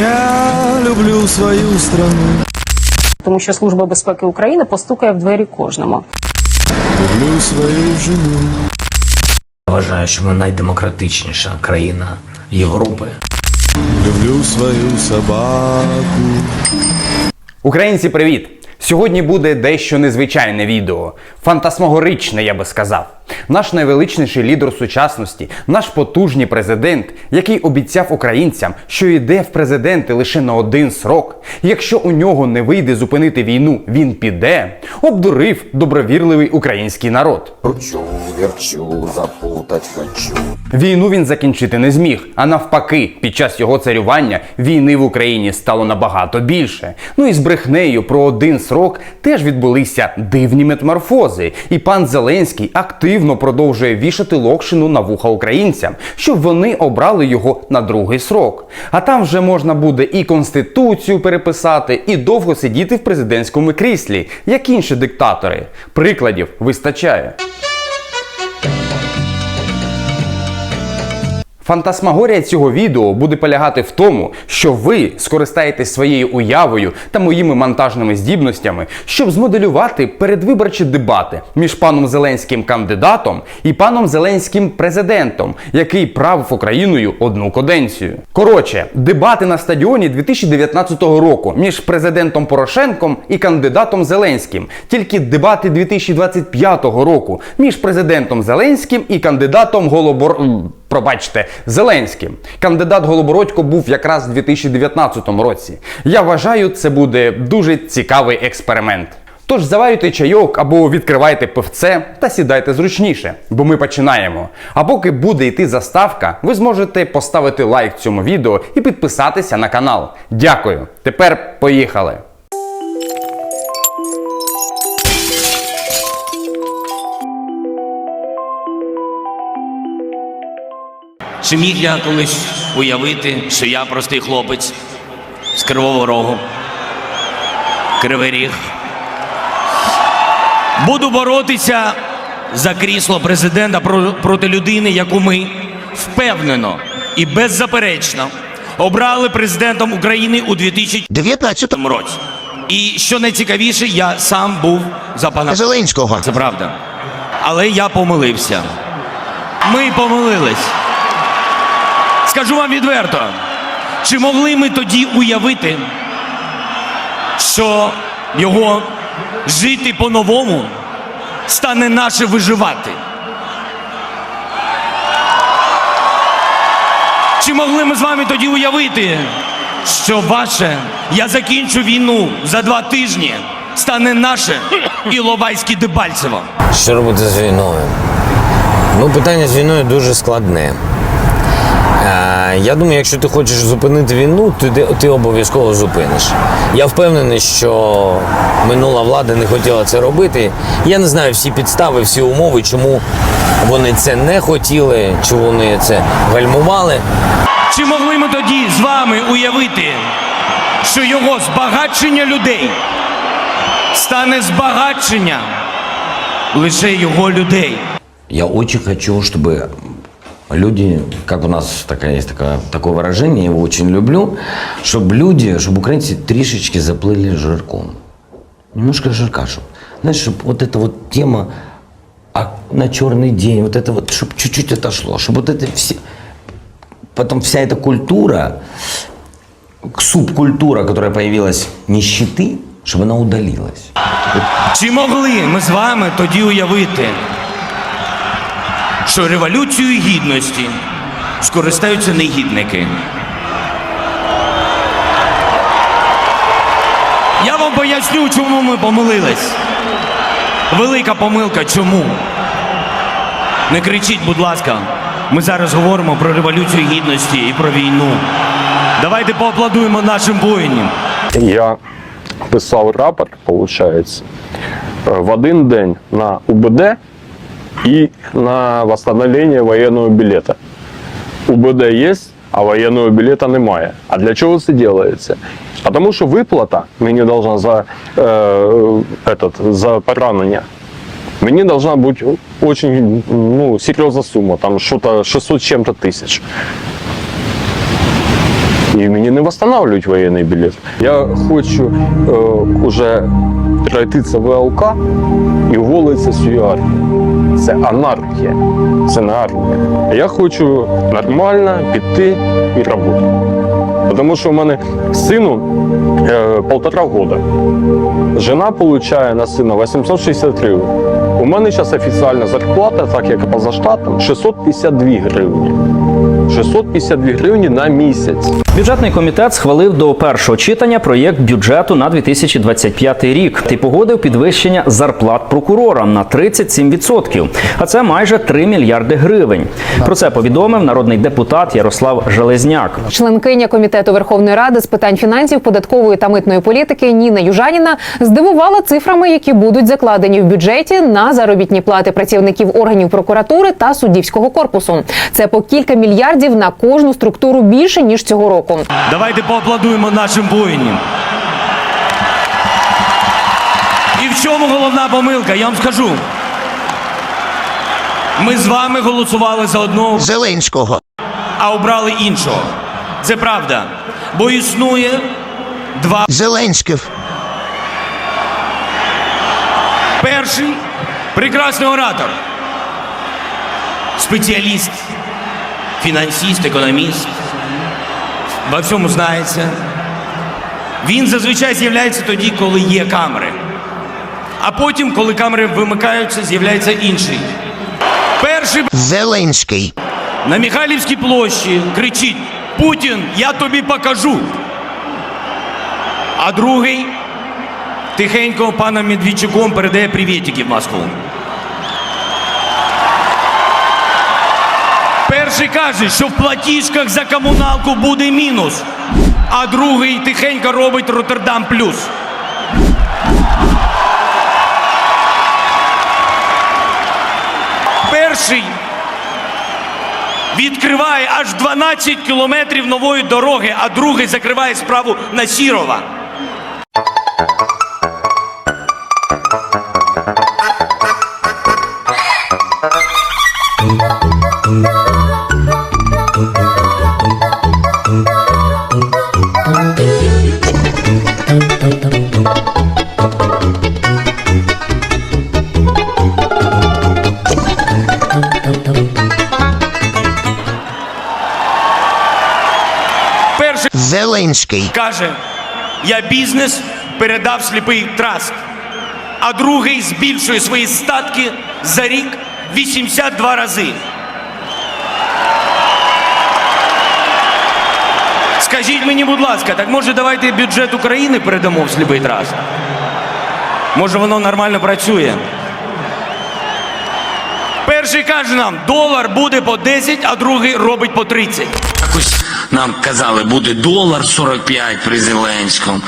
Я люблю свою страну, тому що Служба безпеки України постукає в двері кожному. люблю свою жену. Вважаю, що ми найдемократичніша країна Європи. Люблю свою собаку. Українці, привіт! Сьогодні буде дещо незвичайне відео. Фантасмогоричне, я би сказав. Наш найвеличніший лідер сучасності, наш потужний президент, який обіцяв українцям, що йде в президенти лише на один срок. Якщо у нього не вийде зупинити війну, він піде, обдурив добровірливий український народ. Кручу, верчу, запутать хочу. Війну він закінчити не зміг, а навпаки, під час його царювання війни в Україні стало набагато більше. Ну і з брехнею про один срок теж відбулися дивні метаморфози, і пан Зеленський активно продовжує вішати локшину на вуха українцям, щоб вони обрали його на другий срок. А там вже можна буде і конституцію переписати, і довго сидіти в президентському кріслі, як інші диктатори. Прикладів вистачає. Фантасмагорія цього відео буде полягати в тому, що ви скористаєтесь своєю уявою та моїми монтажними здібностями, щоб змоделювати передвиборчі дебати між паном Зеленським кандидатом і паном Зеленським президентом, який правив Україною одну каденцію. Коротше, дебати на стадіоні 2019 року між президентом Порошенком і кандидатом Зеленським. Тільки дебати 2025 року між президентом Зеленським і кандидатом Голобор. Пробачте, Зеленським. Кандидат Голобородько був якраз у 2019 році. Я вважаю, це буде дуже цікавий експеримент. Тож заварюйте чайок або відкривайте пивце та сідайте зручніше, бо ми починаємо. А поки буде йти заставка, ви зможете поставити лайк цьому відео і підписатися на канал. Дякую. Тепер поїхали. Чи міг я колись уявити, що я простий хлопець з Кривого Рогу, Кривий Ріг, буду боротися за крісло президента про- проти людини, яку ми впевнено і беззаперечно обрали президентом України у 2019 році. І що найцікавіше, я сам був за пана Зеленського. це правда. Але я помилився. Ми помилились. Скажу вам відверто, чи могли ми тоді уявити, що його жити по-новому стане наше виживати? Чи могли ми з вами тоді уявити, що ваше я закінчу війну за два тижні стане наше Іловайське Дебальцево? Що робити з війною? Ну, питання з війною дуже складне. Е, Я думаю, якщо ти хочеш зупинити війну, ти, ти обов'язково зупиниш. Я впевнений, що минула влада не хотіла це робити. Я не знаю всі підстави, всі умови, чому вони це не хотіли, чому вони це гальмували. Чи могли ми тоді з вами уявити, що його збагачення людей стане збагаченням лише його людей? Я очень хочу, чтобы люди, как у нас такая, есть такое, такое выражение, я его очень люблю, чтобы люди, чтобы украинцы трішечки заплыли жирком. Немножко жирка, чтобы, знаешь, чтобы вот эта вот тема а на черный день, вот это вот, чтобы чуть-чуть отошло, чтобы вот это все, потом вся эта культура, субкультура, которая появилась нищеты, чтобы она удалилась. Чи могли ми з вами тоді уявити, Що революцією гідності скористаються негідники? Я вам поясню, чому ми помилились. Велика помилка чому? Не кричіть, будь ласка. Ми зараз говоримо про революцію гідності і про війну. Давайте поаплодуємо нашим воїнам. Я писав рапорт, виходить, в один день на УБД і на восстановлення воєнного білета. УБД є, а воєнного білета немає. А для чого це робиться? Тому що виплата мені должна за, е, этот, за поранення. Мені должна бути очень ну, серйозна сума, там що-то 600 з чим-то тисяч. І мені не встановлюють воєнний білет. Я хочу е, уже пройти це ВЛК і уволитися з цієї армії. Це анархія, це не армія. Я хочу нормально піти і працювати. Тому що у мене сину е, полтора года. Жена получає на сина 860 гривень. У мене зараз офіційна зарплата, так як поза штатом, 652 гривні. 652 гривні на місяць. Бюджетний комітет схвалив до першого читання проєкт бюджету на 2025 рік й погодив підвищення зарплат прокурорам на 37%, а це майже 3 мільярди гривень. Про це повідомив народний депутат Ярослав Железняк. Членкиня комітету Верховної Ради з питань фінансів, податкової та митної політики Ніна Южаніна здивувала цифрами, які будуть закладені в бюджеті на заробітні плати працівників органів прокуратури та суддівського корпусу. Це по кілька мільярдів на кожну структуру більше ніж цього року. Давайте поаплодуємо нашим воїнам. І в чому головна помилка? Я вам скажу. Ми з вами голосували за одного Зеленського. а обрали іншого. Це правда. Бо існує два. Зеленських. Перший прекрасний оратор, спеціаліст, фінансист, економіст, во всьому знається. Він зазвичай з'являється тоді, коли є камери. А потім, коли камери вимикаються, з'являється інший. Перший Зеленський. на Михайлівській площі кричить: Путін, я тобі покажу. А другий тихенько паном Медведчуком передає привітики в Москву. Перший каже, що в платіжках за комуналку буде мінус, а другий тихенько робить Роттердам плюс. Перший відкриває аж 12 кілометрів нової дороги, а другий закриває справу на Сірова. Перший Зеленський. каже, я бізнес передав сліпий траст, а другий збільшує свої статки за рік 82 рази. Скажіть мені, будь ласка, так може давайте бюджет України передамо в сліпий траст? Може воно нормально працює? Перший каже нам, долар буде по 10, а другий робить по 30. Нам казали, буде долар 45 при Зеленському.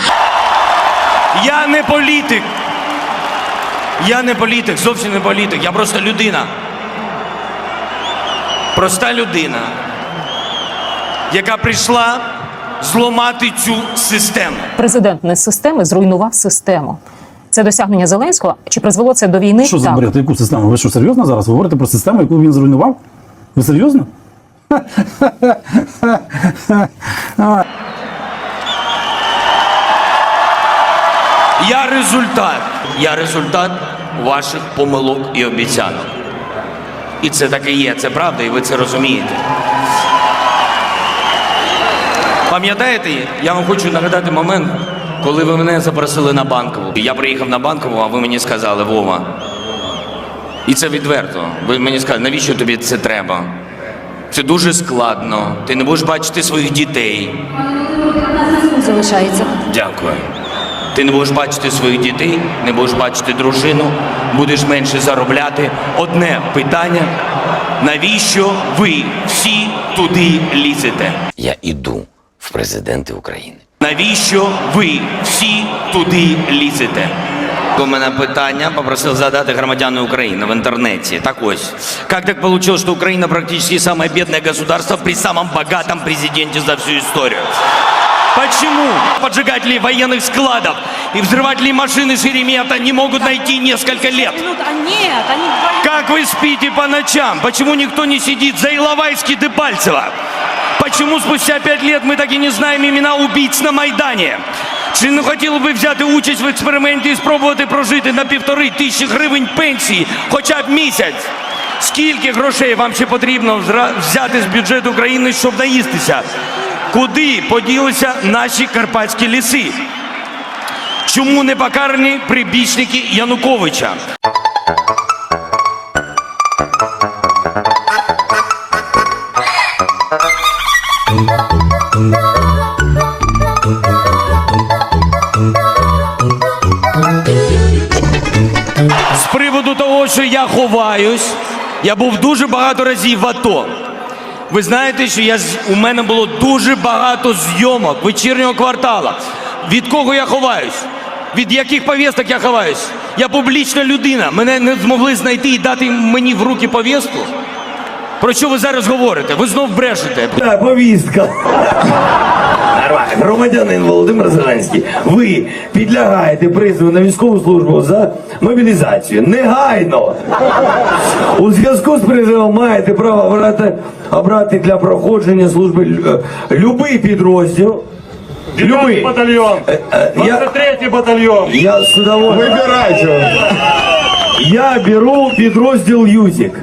Я не політик. Я не політик, зовсім не політик. Я просто людина. Проста людина, яка прийшла зламати цю систему. Президент не з системи зруйнував систему. Це досягнення Зеленського. Чи призвело це до війни? Що за бред? Яку систему? Ви що серйозно зараз? Говорите про систему, яку він зруйнував? Ви серйозно? Я результат. Я результат ваших помилок і обіцянок. І це так і є, це правда, і ви це розумієте. Пам'ятаєте, я вам хочу нагадати момент, коли ви мене запросили на банкову. Я приїхав на банкову, а ви мені сказали, Вова. І це відверто. Ви мені сказали, навіщо тобі це треба? Це дуже складно. Ти не будеш бачити своїх дітей. Залишається. Дякую. Ти не будеш бачити своїх дітей, не будеш бачити дружину, будеш менше заробляти. Одне питання: навіщо ви всі туди лізете? Я іду в президенти України. Навіщо ви всі туди лізете? У мене питання попросив задати громадяни України в интернете. Так ось, как так получилось, что Украина практически самое бедное государство при самом богатом президенте за всю историю? Почему поджигатели военных складов и взрыватели машины Шеремета не могут найти несколько лет? Как вы спите по ночам? Почему никто не сидит за Иловайский Дебальцево? Почему спустя пять лет мы так и не знаем имена убийц на Майдані? Чи не хотіли би взяти участь в експерименті і спробувати прожити на півтори тисячі гривень пенсії хоча б місяць? Скільки грошей вам ще потрібно взяти з бюджету України, щоб наїстися? Куди поділися наші карпатські ліси? Чому не покарані прибічники Януковича? Я ховаюсь, я був дуже багато разів в АТО. Ви знаєте, що я, у мене було дуже багато зйомок вечірнього квартала. Від кого я ховаюсь? Від яких повісток я ховаюсь? Я публічна людина. Мене не змогли знайти і дати мені в руки повістку. Про що ви зараз говорите? Ви знов брешете. Повістка. Нормально. Громадянин Володимир Зеленський, ви підлягаєте призову на військову службу за мобілізацію. Негайно. У зв'язку з призовом маєте право обрати, обрати для проходження служби е, любий підрозділ. Любий. батальйон. Я, 23 батальйон. я з удовольствием. Вибирайте. Я беру підрозділ Юзік.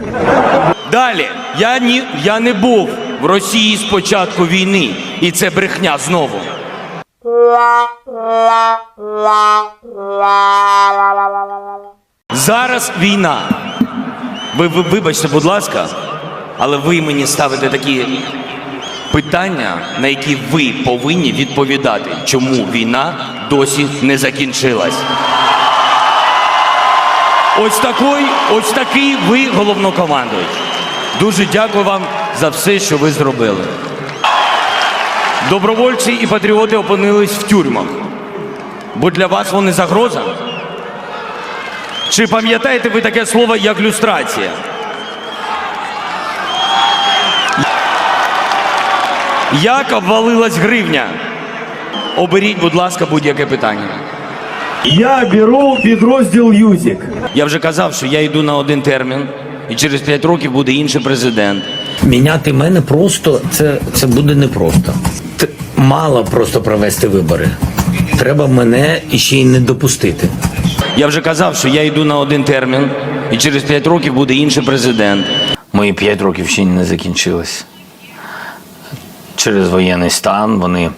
Далі, я, ні, я не був в Росії з початку війни, і це брехня знову. Зараз війна. Ви, ви вибачте, будь ласка, але ви мені ставите такі питання, на які ви повинні відповідати, чому війна досі не закінчилась. Ось такий, ось такий ви головнокомандуючий. Дуже дякую вам за все, що ви зробили. Добровольці і патріоти опинились в тюрмах. Бо для вас вони загроза? Чи пам'ятаєте ви таке слово, як люстрація? Як обвалилась гривня? Оберіть, будь ласка, будь-яке питання. Я беру підрозділ Юзік. Я вже казав, що я йду на один термін, і через 5 років буде інший президент. Міняти мене просто це, це буде непросто. Мало просто провести вибори. Треба мене іще й не допустити. Я вже казав, що я йду на один термін, і через 5 років буде інший президент. Мої п'ять років ще не закінчились. Через воєнний стан вони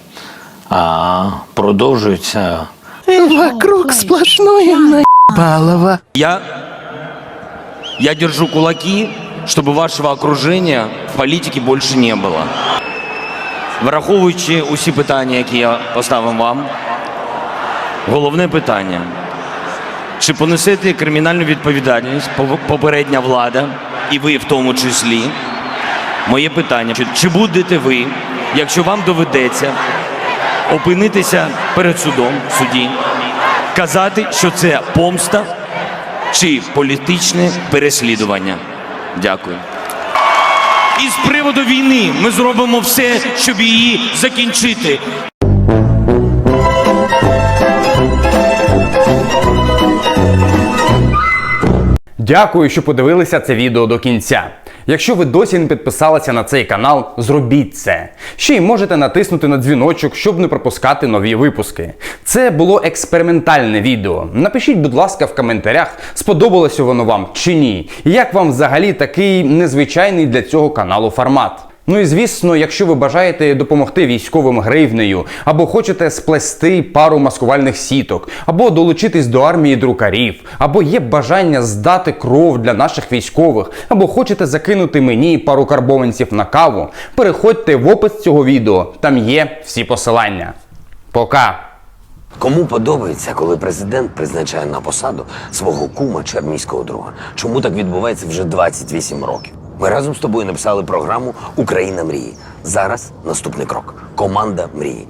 а, продовжуються. Вокруг сплошное наебалово. Я, я держу кулаки, чтобы вашего окружения в политике больше не було. Враховуючи усі питання, які я поставив вам, головне питання. Чи понесете кримінальну відповідальність попередня влада, і ви в тому числі? Моє питання: чи, будете ви, якщо вам доведеться опинитися перед судом в суді, казати, що це помста чи політичне переслідування? Дякую. І з приводу війни ми зробимо все, щоб її закінчити. Дякую, що подивилися це відео до кінця. Якщо ви досі не підписалися на цей канал, зробіть це. Ще й можете натиснути на дзвіночок, щоб не пропускати нові випуски. Це було експериментальне відео. Напишіть, будь ласка, в коментарях, сподобалося воно вам чи ні. І Як вам взагалі такий незвичайний для цього каналу формат? Ну і звісно, якщо ви бажаєте допомогти військовим гривнею, або хочете сплести пару маскувальних сіток, або долучитись до армії друкарів, або є бажання здати кров для наших військових, або хочете закинути мені пару карбованців на каву, переходьте в опис цього відео, там є всі посилання. Пока! Кому подобається, коли президент призначає на посаду свого кума чи армійського друга? Чому так відбувається вже 28 років? Ми разом з тобою написали програму Україна мрії. Зараз наступний крок. Команда мрії.